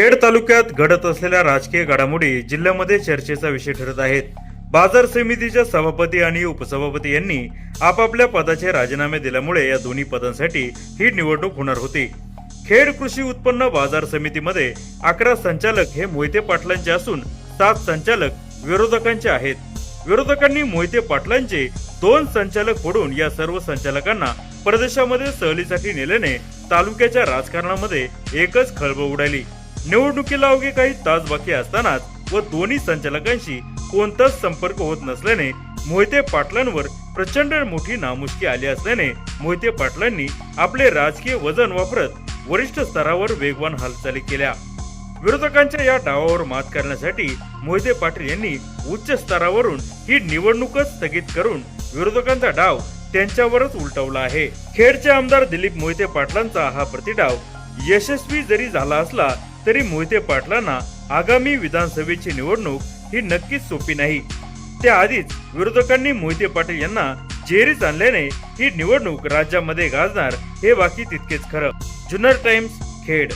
खेड तालुक्यात घडत असलेल्या राजकीय घडामोडी जिल्ह्यामध्ये चर्चेचा विषय ठरत आहेत. बाजार समितीच्या सभापती आणि उपसभापती यांनी आपापल्या पदाचे राजीनामे दिल्यामुळे या दोन्ही पदांसाठी ही निवडणूक होणार होती. खेड कृषी उत्पन्न बाजार समितीमध्ये अकरा संचालक हे मोहिते पाटलांचे असून सात संचालक विरोधकांचे आहेत. विरोधकांनी मोहिते पाटलांचे दोन संचालक फोडून या सर्व संचालकांना प्रदेशामध्ये सहलीसाठी नेल्याने तालुक्याच्या राजकारणामध्ये एकच खळबळ उडाली. निवडणुकीला अवघे काही तास बाकी असतानाच व दोन्ही संचालकांशी कोणताच संपर्क होत नसल्याने मोहिते पाटलांवर प्रचंड मोठी नामुष्की आली असल्याने मोहिते पाटलांनी आपले राजकीय वजन वापरत वरिष्ठ स्तरावर वेगवान हालचाली केल्या. विरोधकांच्या या डावावर मात करण्यासाठी मोहिते पाटील यांनी उच्च स्तरावरून ही निवडणूकच स्थगित करून विरोधकांचा डाव त्यांच्यावरच उलटवला आहे. खेडचे आमदार दिलीप मोहिते पाटलांचा हा प्रतिडाव यशस्वी जरी झाला असला तरी मोहिते पाटलांना आगामी विधानसभेची निवडणूक ही नक्कीच सोपी नाही. त्याआधीच विरोधकांनी मोहिते पाटील यांना जेरीच आणल्याने ही निवडणूक राज्यामध्ये गाजणार हे बाकी तितकेच खरं. जुन्नर टाइम्स खेड.